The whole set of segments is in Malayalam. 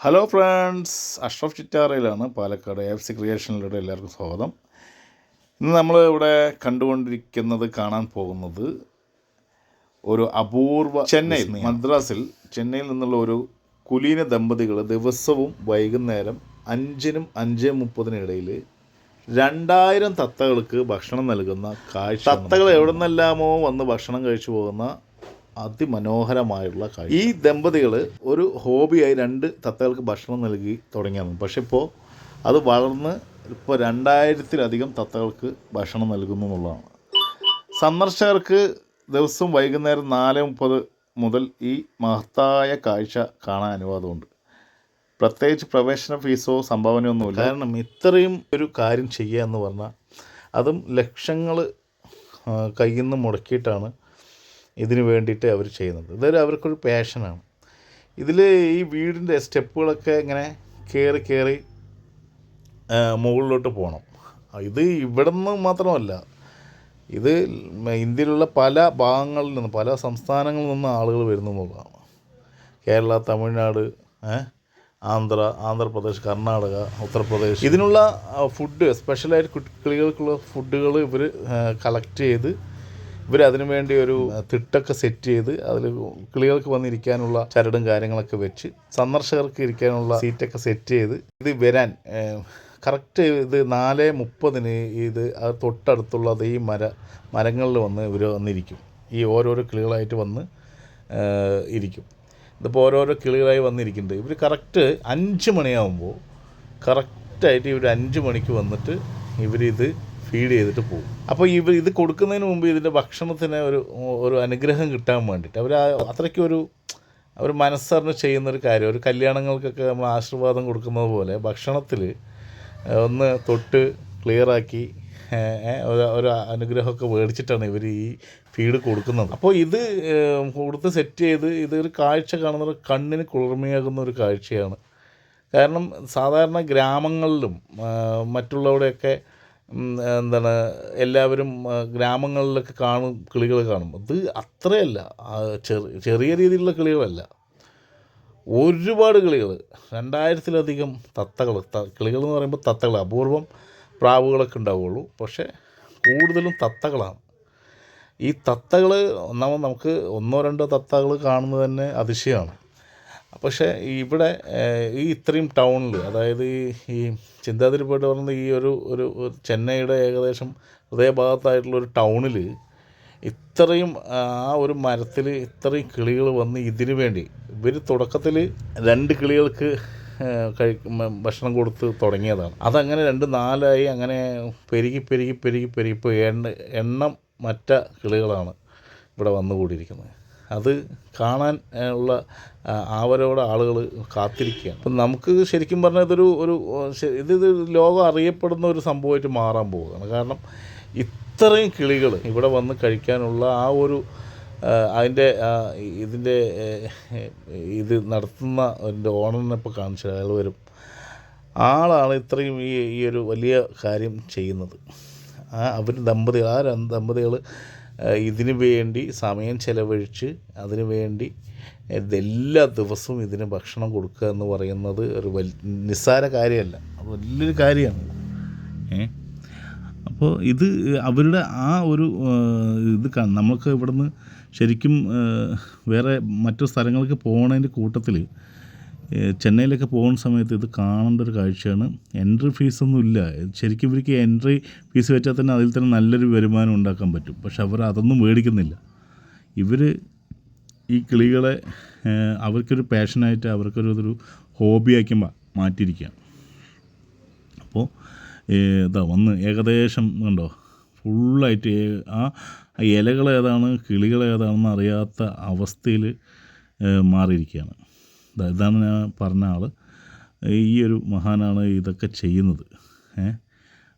ഹലോ ഫ്രണ്ട്സ് അഷ്റഫ് ചിറ്റാറയിലാണ് പാലക്കാട് എഫ് സി ക്രിയേഷനിലൂടെ എല്ലാവർക്കും സ്വാഗതം. ഇന്ന് നമ്മൾ ഇവിടെ കണ്ടുകൊണ്ടിരിക്കുന്നത് കാണാൻ പോകുന്നത് ഒരു അപൂർവ ചെന്നൈ മദ്രാസിൽ ചെന്നൈയിൽ നിന്നുള്ള ഒരു കുലീന ദമ്പതികൾ ദിവസവും വൈകുന്നേരം അഞ്ചിനും അഞ്ച് മുപ്പതിനിടയിൽ രണ്ടായിരം തത്തകൾക്ക് ഭക്ഷണം നൽകുന്ന കാഴ്ച തത്തകൾ എവിടെ നിന്നെല്ലാമോ വന്ന് ഭക്ഷണം കഴിച്ചു പോകുന്ന അതിമനോഹരമായുള്ള കാര്യം ഈ ദമ്പതികൾ ഒരു ഹോബിയായി രണ്ട് തത്തകൾക്ക് ഭക്ഷണം നൽകി തുടങ്ങിയാണ്. പക്ഷെ ഇപ്പോൾ അത് വളർന്ന് ഇപ്പോൾ രണ്ടായിരത്തിലധികം തത്തകൾക്ക് ഭക്ഷണം നൽകുന്നു എന്നുള്ളതാണ്. സന്ദർശകർക്ക് ദിവസവും വൈകുന്നേരം നാല് മുപ്പത് മുതൽ ഈ മഹത്തായ കാഴ്ച കാണാൻ അനുവാദമുണ്ട്. പ്രത്യേകിച്ച് പ്രവേശന ഫീസോ സംഭാവനയൊന്നുമില്ല. കാരണം ഇത്രയും ഒരു കാര്യം ചെയ്യുക എന്ന് പറഞ്ഞാൽ അതും ലക്ഷങ്ങൾ കയ്യിൽ നിന്ന് മുടക്കിയിട്ടാണ് ഇതിന് വേണ്ടിയിട്ട് അവർ ചെയ്യുന്നത്. ഇതൊരു അവർക്കൊരു പാഷനാണ് ഇതിൽ ഈ വീടിന്റെ സ്റ്റെപ്പുകളൊക്കെ ഇങ്ങനെ കയറി കയറി മുകളിലോട്ട് പോകണം ഇത് ഇവിടെ നിന്ന് മാത്രമല്ല ഇത് ഇന്ത്യയിലുള്ള പല ഭാഗങ്ങളിൽ നിന്ന് പല സംസ്ഥാനങ്ങളിൽ നിന്ന് ആളുകൾ വരുന്ന മുഖമാണ് കേരള തമിഴ്നാട് ആന്ധ്ര ആന്ധ്രാപ്രദേശ് കർണാടക ഉത്തർപ്രദേശ്. ഇതിനുള്ള ഫുഡ് സ്പെഷ്യലായിട്ട് കുട്ടികൾക്കുള്ള ഫുഡുകൾ ഇവർ കളക്ട് ചെയ്ത് ഇവർ അതിനു വേണ്ടി ഒരു തിട്ടൊക്കെ സെറ്റ് ചെയ്ത് അതിൽ കിളികൾക്ക് വന്നിരിക്കാനുള്ള ചരടും കാര്യങ്ങളൊക്കെ വെച്ച് സന്ദർശകർക്ക് ഇരിക്കാനുള്ള സീറ്റൊക്കെ സെറ്റ് ചെയ്ത് ഇത് വരാൻ കറക്റ്റ് ഇത് നാല് മുപ്പതിന് ഇത് അത് തൊട്ടടുത്തുള്ളത് ഈ മര മരങ്ങളിൽ വന്ന് ഇവർ വന്നിരിക്കും. ഈ ഓരോരോ കിളികളായിട്ട് വന്ന് ഇരിക്കും. ഇതിപ്പോൾ ഓരോരോ കിളികളായി വന്നിരിക്കുന്നുണ്ട്. ഇവർ കറക്റ്റ് അഞ്ച് മണിയാകുമ്പോൾ കറക്റ്റായിട്ട് ഇവർ അഞ്ച് മണിക്ക് വന്നിട്ട് ഇവരിത് ഫീഡ് ചെയ്തിട്ട് പോകും. അപ്പോൾ ഇവർ ഇത് കൊടുക്കുന്നതിന് മുമ്പ് ഇതിന്റെ ഭക്ഷണത്തിന് ഒരു ഒരു അനുഗ്രഹം കിട്ടാൻ വേണ്ടിയിട്ട്. അവർ അത്രയ്ക്കും ഒരു അവർ മനസ്സറിഞ്ഞ് ചെയ്യുന്നൊരു കാര്യം. ഒരു കല്യാണങ്ങൾക്കൊക്കെ നമ്മൾ ആശീർവാദം കൊടുക്കുന്നത് പോലെ ഭക്ഷണത്തിൽ ഒന്ന് തൊട്ട് ക്ലിയറാക്കി ഒരു ഒരു അനുഗ്രഹമൊക്കെ മേടിച്ചിട്ടാണ് ഇവർ ഈ ഫീഡ് കൊടുക്കുന്നത്. അപ്പോൾ ഇത് കൊടുത്ത് സെറ്റ് ചെയ്ത് ഇതൊരു കാഴ്ച കാണുന്ന കണ്ണിന് കുളിർമയാകുന്ന ഒരു കാഴ്ചയാണ്. കാരണം സാധാരണ ഗ്രാമങ്ങളിലും മറ്റുള്ളവിടെയൊക്കെ എന്താണ് എല്ലാവരും ഗ്രാമങ്ങളിലൊക്കെ കാണും കിളികൾ കാണും. ഇത് അത്രയല്ല. ചെറിയ രീതിയിലുള്ള കിളികളല്ല. ഒരുപാട് കിളികൾ രണ്ടായിരത്തിലധികം തത്തകൾ എന്ന് പറയുമ്പോൾ തത്തകൾ അപൂർവം പ്രാവുകളൊക്കെ ഉണ്ടാവുകയുള്ളൂ പക്ഷേ കൂടുതലും തത്തകളാണ്. ഈ തത്തകൾ ഒന്നാമത് നമുക്ക് ഒന്നോ രണ്ടോ തത്തകൾ കാണുന്നത് തന്നെ അതിശയമാണ്. പക്ഷേ ഇവിടെ ഈ ഇത്രയും ടൗണിൽ അതായത് ഈ ഈ ചിന്താതിരിപ്പേട്ട് പറയുന്ന ഈ ഒരു ഒരു ചെന്നൈയുടെ ഏകദേശം ഹൃദയഭാഗത്തായിട്ടുള്ള ഒരു ടൗണിൽ ഇത്രയും ആ ഒരു മരത്തിൽ ഇത്രയും കിളികൾ വന്ന് ഇതിനു വേണ്ടി ഇവർ തുടക്കത്തിൽ രണ്ട് കിളികൾക്ക് കഴി ഭക്ഷണം കൊടുത്ത് തുടങ്ങിയതാണ്. അതങ്ങനെ രണ്ട് നാലായി അങ്ങനെ പെരുകി പെരുകി പെരുകി പെരുകി ഇപ്പോൾ എണ്ണ എണ്ണം മറ്റ കിളികളാണ് ഇവിടെ വന്നുകൂടിയിരിക്കുന്നത്. അത് കാണാൻ ഉള്ള ആവരോടെ ആളുകൾ കാത്തിരിക്കുകയാണ്. അപ്പം നമുക്ക് ശരിക്കും പറഞ്ഞാൽ ഇതൊരു ഒരു ഇത് ഇത് ലോകം അറിയപ്പെടുന്ന ഒരു സംഭവമായിട്ട് മാറാൻ പോവുകയാണ്. കാരണം ഇത്രയും കിളികൾ ഇവിടെ വന്ന് കഴിക്കാനുള്ള ആ ഒരു അതിന്റെ ഇതിന്റെ ഇത് നടത്തുന്ന അതിന്റെ ഓണറിനെ ഇപ്പോൾ കാണിച്ചത് അയാൾ വരും. ആളാണ് ഇത്രയും ഈ ഈ ഒരു വലിയ കാര്യം ചെയ്യുന്നത്. ആ അവർ ദമ്പതികൾ ആ ദമ്പതികൾ ഇതിനു വേണ്ടി സമയം ചെലവഴിച്ച് അതിനു വേണ്ടി എല്ലാ ദിവസവും ഇതിന് ഭക്ഷണം കൊടുക്കുക എന്ന് പറയുന്നത് ഒരു വലിയ നിസ്സാര കാര്യമല്ല. അത് വലിയൊരു കാര്യമാണ്. ഏ? അപ്പോൾ ഇത് അവരുടെ ആ ഒരു ഇത് നമുക്ക് ഇവിടുന്ന് ശരിക്കും വേറെ മറ്റു സ്ഥലങ്ങൾക്ക് പോകുന്നതിന്റെ കൂട്ടത്തിൽ ചെന്നൈയിലൊക്കെ പോകുന്ന സമയത്ത് ഇത് കാണേണ്ട ഒരു കാഴ്ചയാണ്. എൻട്രി ഫീസൊന്നും ഇല്ല. ശരിക്കും ഇവർക്ക് എൻട്രി ഫീസ് വെച്ചാൽ തന്നെ അതിൽ തന്നെ നല്ലൊരു വരുമാനം ഉണ്ടാക്കാൻ പറ്റും. പക്ഷെ അവർ അതൊന്നും മേടിക്കുന്നില്ല. ഇവർ ഈ കിളികളെ അവർക്കൊരു പാഷനായിട്ട് അവർക്കൊരു ഇതൊരു ഹോബിയാക്കി മാറ്റിയിരിക്കുക അപ്പോൾ ഇതാ വന്ന് ഏകദേശം കണ്ടോ? ഫുള്ളായിട്ട് ആ ഇലകൾ ഏതാണ് കിളികൾ ഏതാണെന്ന് അറിയാത്ത അവസ്ഥയിൽ മാറിയിരിക്കുകയാണ്. ഇതാണ് ഞാൻ പറഞ്ഞ ആൾ ഈ ഒരു മഹാനാണ് ഇതൊക്കെ ചെയ്യുന്നത്.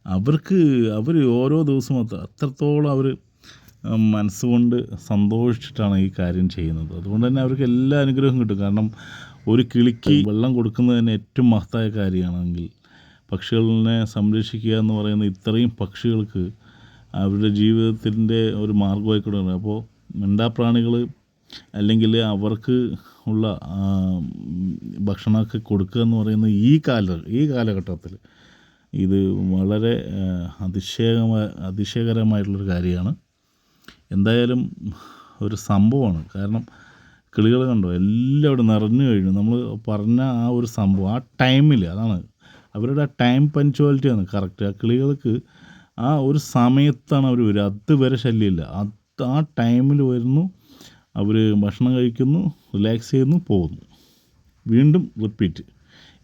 അവർക്ക് അവർ ഓരോ ദിവസവും അത്ര- അത്രത്തോളം അവർ മനസ്സുകൊണ്ട് സന്തോഷിച്ചിട്ടാണ് ഈ കാര്യം ചെയ്യുന്നത്. അതുകൊണ്ട് തന്നെ അവർക്ക് എല്ലാ അനുഗ്രഹവും കിട്ടും. കാരണം ഒരു കിളിക്ക് വെള്ളം കൊടുക്കുന്നത് തന്നെ ഏറ്റവും മഹത്തായ കാര്യമാണെങ്കിൽ പക്ഷികളിനെ സംരക്ഷിക്കുക എന്ന് പറയുന്ന ഇത്രയും പക്ഷികൾക്ക് അവരുടെ ജീവിതത്തിന്റെ ഒരു മാർഗമായി കൊടുക്കുന്നത് അപ്പോൾ മിണ്ടാപ്രാണികൾ അല്ലെങ്കിൽ അവർക്ക് ഉള്ള ഭക്ഷണമൊക്കെ കൊടുക്കുക എന്ന് പറയുന്ന ഈ കാല ഈ കാലഘട്ടത്തിൽ ഇത് വളരെ അതിശയമായ അതിശയകരമായിട്ടുള്ളൊരു കാര്യമാണ്. എന്തായാലും ഒരു സംഭവമാണ്. കാരണം കിളികൾ കണ്ടോ? എല്ലാം ഇവിടെ നിറഞ്ഞു കഴിഞ്ഞു. നമ്മൾ പറഞ്ഞ ആ ഒരു സംഭവം ആ ടൈമിൽ അതാണ് അവരുടെ ആ ടൈം പഞ്ച്വാലിറ്റിയാണ് കറക്റ്റ്. ആ കിളികൾക്ക് ആ ഒരു സമയത്താണ് അവർ വരിക. അതുവരെ ശല്യമില്ല. അത് ആ ടൈമിൽ വരുന്നു. അവർ ഭക്ഷണം കഴിക്കുന്നു റിലാക്സ് ചെയ്യുന്നു പോകുന്നു. വീണ്ടും റിപ്പീറ്റ്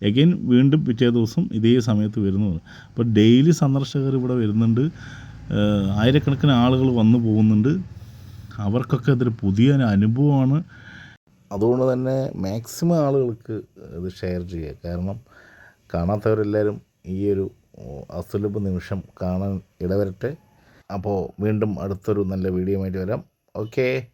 എഗൈൻ വീണ്ടും പിറ്റേ ദിവസം ഇതേ സമയത്ത് വരുന്നു അപ്പോൾ ഡെയിലി സന്ദർശകർ ഇവിടെ വരുന്നുണ്ട്. ആയിരക്കണക്കിന് ആളുകൾ വന്നു പോകുന്നുണ്ട്. അവർക്കൊക്കെ ഇതൊരു പുതിയ അനുഭവമാണ്. അതുകൊണ്ട് തന്നെ മാക്സിമം ആളുകൾക്ക് ഇത് ഷെയർ ചെയ്യുക. കാരണം കാണാത്തവരെല്ലാവരും ഈ ഒരു അസുലഭ നിമിഷം കാണാൻ ഇടവരട്ടെ. അപ്പോൾ വീണ്ടും അടുത്തൊരു നല്ല വീഡിയോ ആയിട്ട് വരാം. ഓക്കേ